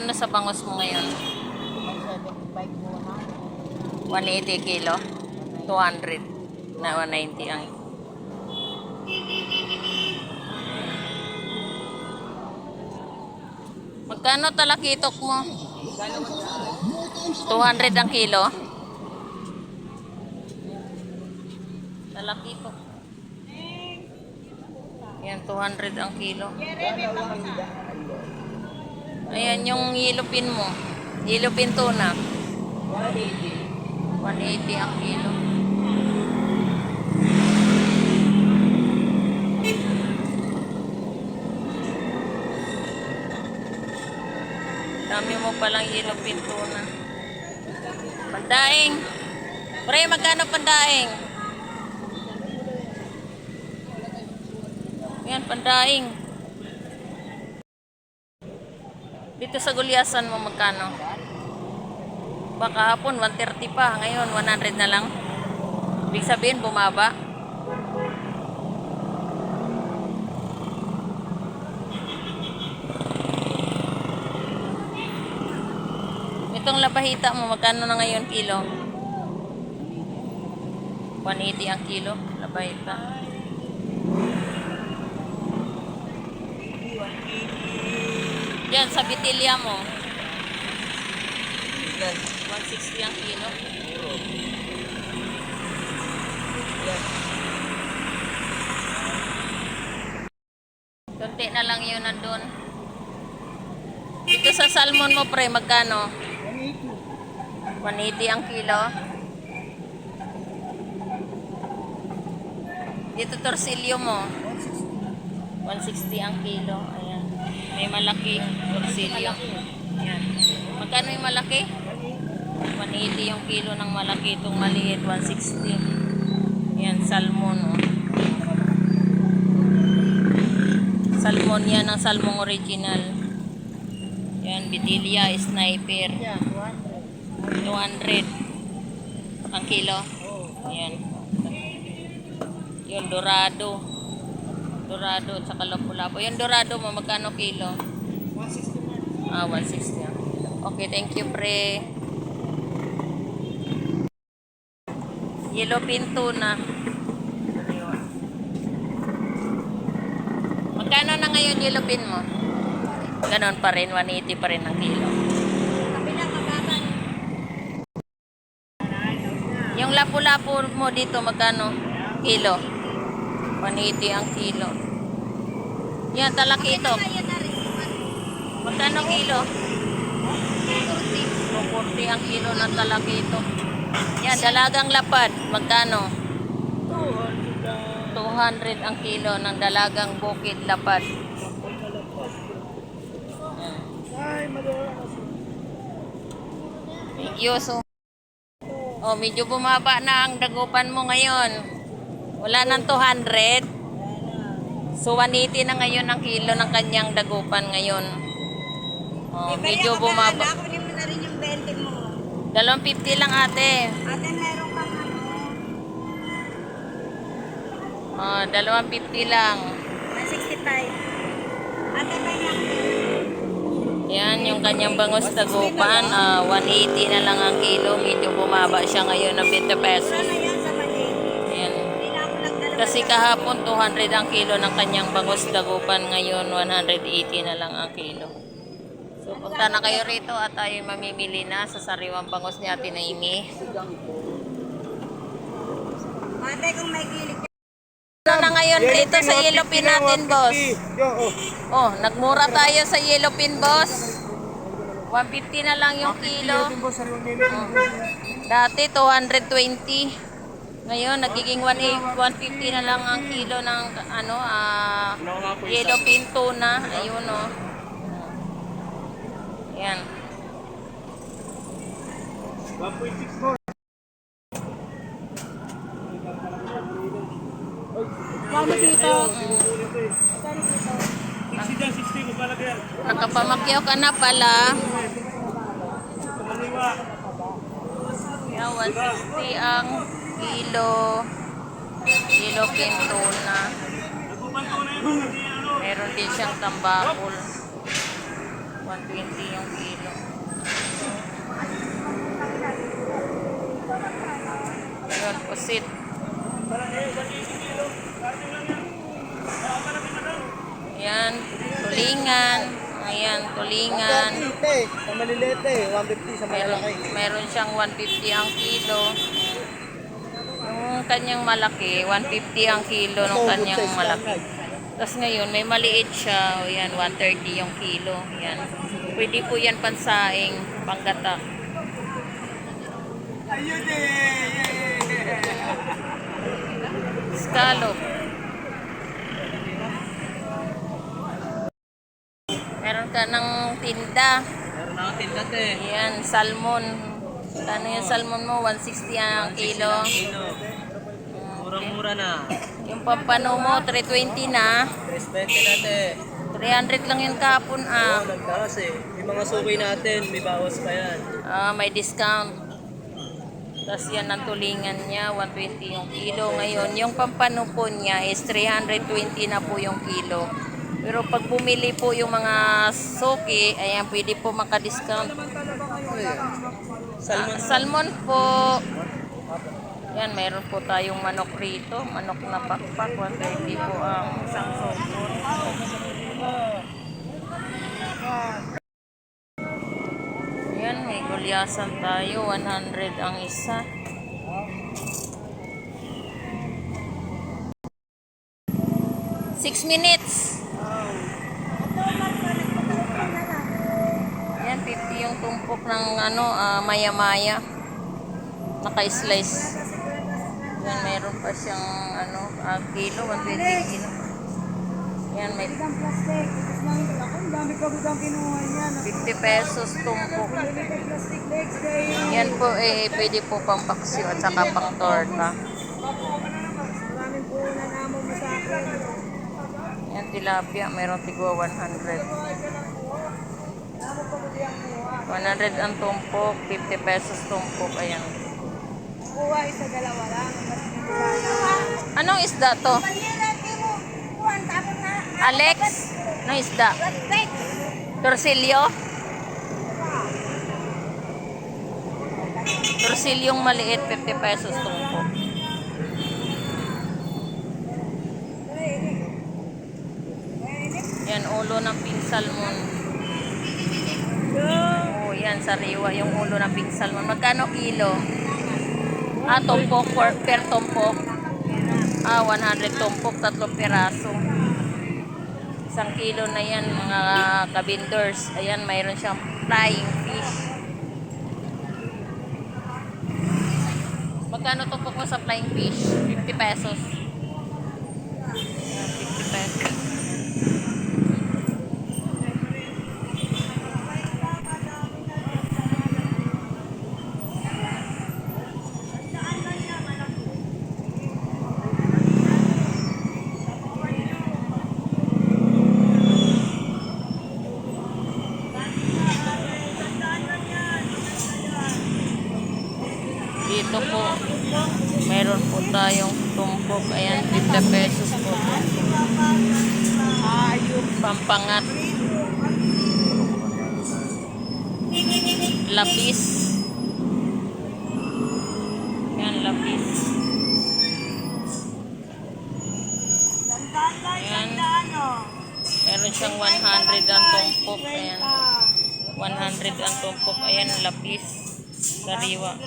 Magkano sa bangos mo ngayon? May 75 muna. 180 kilo? 200 na 190 ang Magkano talakitok mo? 200 ang kilo? Talakitok. Yan, 200 ang kilo. Ayan yung yellow pin mo. Yellow pin tuna. 180 ang kilo. Dami mo palang yellow pin tuna. Pandaing. Pre, magkano pandaing? Yan, pandaing. Dito sa gulyasan mo magkano? Baka hapon 130 pa, ngayon 100 na lang. Ibig sabihin bumaba. Itong labahita mo, magkano na ngayon kilo? 180 ang kilo, labahita. Yan, sa bitilya mo. 160 ang kilo. Kunti na lang yun nandun. Dito sa salmon mo, pre, magkano? 180 ang kilo. Dito torsilyo mo. 160 ang kilo. May malaki torsilyo. Ayan. Magkano yung malaki? 180 yung kilo ng malaki. Itong maliit, 160. Ayan, salmon. Oh. Salmon yan ang salmon original. Yan, Bidilia, Sniper. Yan, 200. 200 ang kilo. Ayan. Yung dorado. Dorado at saka lapu-lapu. Yung dorado mo, magkano kilo? 160 man. Ah, 160 ang kilo. Okay, thank you, pre. Yellow pin tuna. Magkano na ngayon yellow pin mo? Ganon pa rin, 180 pa rin ang kilo. Yung lapu-lapu mo dito, magkano? Kilo. 180 ang kilo. Yan, talakito. Magkano kilo? 240 ang kilo ng talakito. Yan, dalagang lapad. Magkano? 200 ang kilo ng dalagang bukid lapad. Ay, you so Oh, medyo bumaba na ang dagupan mo ngayon. Wala nang 200. So 180 na ngayon ang kilo ng kanyang dagupan ngayon. Oh, medyo bumaba. Kunin mo na rin yung 20 mo. 250 lang ate. Ate, meron kang ano. Oh, 250 lang. 165. Ate, may lang. Yan, yung kanyang bangos dagupan. ah, 180 na lang ang kilo. Medyo bumaba siya ngayon ng 20 pesos. Kasi kahapon 200 ang kilo ng kanyang bangos dagupan. Ngayon 180 na lang ang kilo. So punta na kayo rito at tayo mamimili na sa sariwang bangos ni Ate Naimi. Ate, kung may gilig ka. Ano na ngayon rito sa yellow pin natin, boss? Oh. Oh, nagmura tayo sa yellow pin, boss. 150 na lang yung kilo. Oh. Dati 220. Ngayon nagiging 180 150 na lang ang kilo ng ano ah yellow pin tuna. Ayun oh. Yan. 1.6 more. Kano dito? 60 dyan, 60 ko pala kaya. Nakapamakyaw ka na pala. Yan, 160 ang kilo. Yellow pin tuna. Nagupan ko na yun. Hindi ano. Meron din siyang tambakol. 120 yung kilo. Ayun, pusit. Ayan, tulingan. Ayan, tulingan. eh. Sa maliliit eh. 150 sa Meron, malalaki. meron siyang 150 ang kilo. Kanyang malaki, 150 ang kilo ng kanyang malaki. Tapos ngayon, may maliit siya. O yan, 130 yung kilo. Yan. Pwede po yan pansaing, panggata. Ayun eh. Scallop. Meron ka ng tinda. Meron na atin dati. Yan, salmon. Kano yung salmon mo? 160 ang kilo. Kilo. Murang-mura na. Yung pampano mo, 320 na. 320 natin. 300 lang yun kahapon ah. Oo, nagtaas eh. Yung mga suki natin, may bawas pa yan. Ah, may discount. Tapos yan ang tulingan niya, 120 yung kilo. Ngayon, yung pampano po niya is 320 na po yung kilo. Pero pag bumili po yung mga suki, ayan, pwede po maka-discount. Salmon. Ah, salmon po. Yan, mayroon po tayong manok rito. Manok na pakpak. 130 po ang isang sopon. Yan, may gulyasan tayo. 100 ang isa. Six minutes. Yan, 50 yung tumpok ng ano, ah, maya-maya. Yan, mayroon pa siyang ano, ah, kilo, 120 kilo. Yan, may Ang plastic. Ako, ang dami ko biglang kinuha niya. 50 pesos tumpok. Yan po eh, pwede po pang paksiw at saka pang torta. Maraming po na namo mo sa akin. Yan, tilapia, mayroon tigwa 100. 100 ang tumpok, 50 pesos tumpok, ayan. Kuha isa dalawa lang. Mas. Anong isda to? Alex? Anong isda? Torsilyo? Torsilyong maliit, 50 pesos tumpok. Yan, ulo ng pink salmon. Oh, yan, sariwa yung ulo ng pink salmon. Magkano kilo? Ah, tumpok, per, per tumpok. Ah, 100 tumpok, tatlong piraso. Isang kilo na yan, mga kabinders. Ayan, mayroon siyang flying fish. Magkano tumpok mo sa flying fish? 50 pesos. Lapis. Ayan, lapis. Ayan. Meron siyang 100 ang tumpok. Ayan. 100 ang tumpok. Ayan, lapis. Sariwa.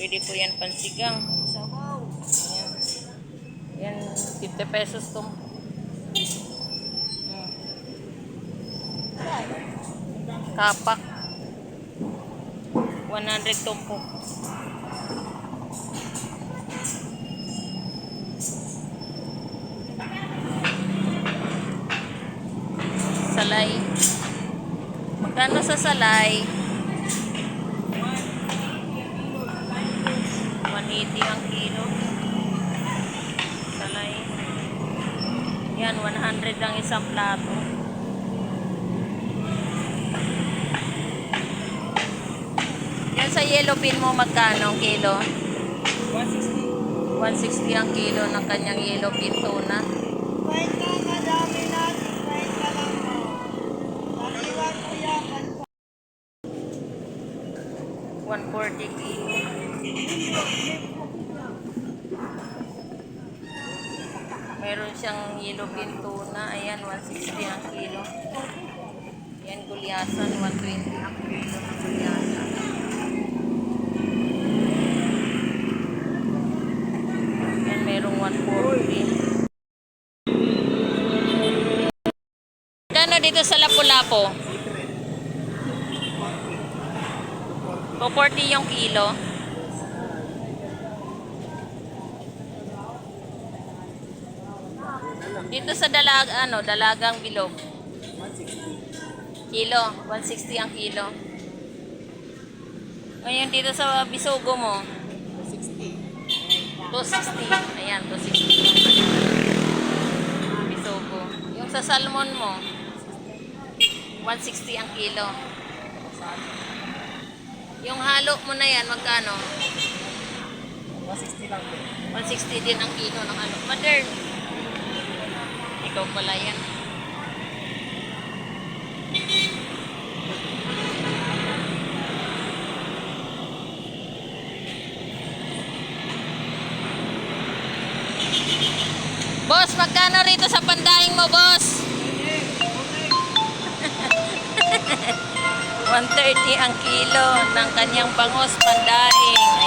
Pwede po yan pansigang. Ayan. Yan, 50 pesos. Hmm. Kapak. 100 tumpok. Salay. Magkano sa salay? 180 ang kilo. Salay. Yan, 100 ang isang plato. Diyan sa yellowfin mo, magkano ang kilo? 160. 160 ang kilo ng kanyang yellowfin tuna. Kahit nga madami natin, kahit ka lang mo. Kaliwan mo yan. 140 kilo. Meron siyang yellowfin tuna. Ayan, 160 ang kilo. Yan, gulyasan, 120 ang kilo ng gulyasan. Lapu-Lapu? 240 yung kilo. Dito sa dalag, ano, dalagang bilog. Kilo, 160 ang kilo. Ngayon dito sa bisugo mo. 260. 260. Ayan, 260. Bisugo. Yung sa salmon mo, 160 ang kilo. Yung halo mo na yan, magkano? 160 lang. 160 din ang kilo ng ano. Mother, ikaw pala yan. Boss, magkano rito sa pandaing mo, boss? 130 ang kilo ng kanyang bangos pandaing.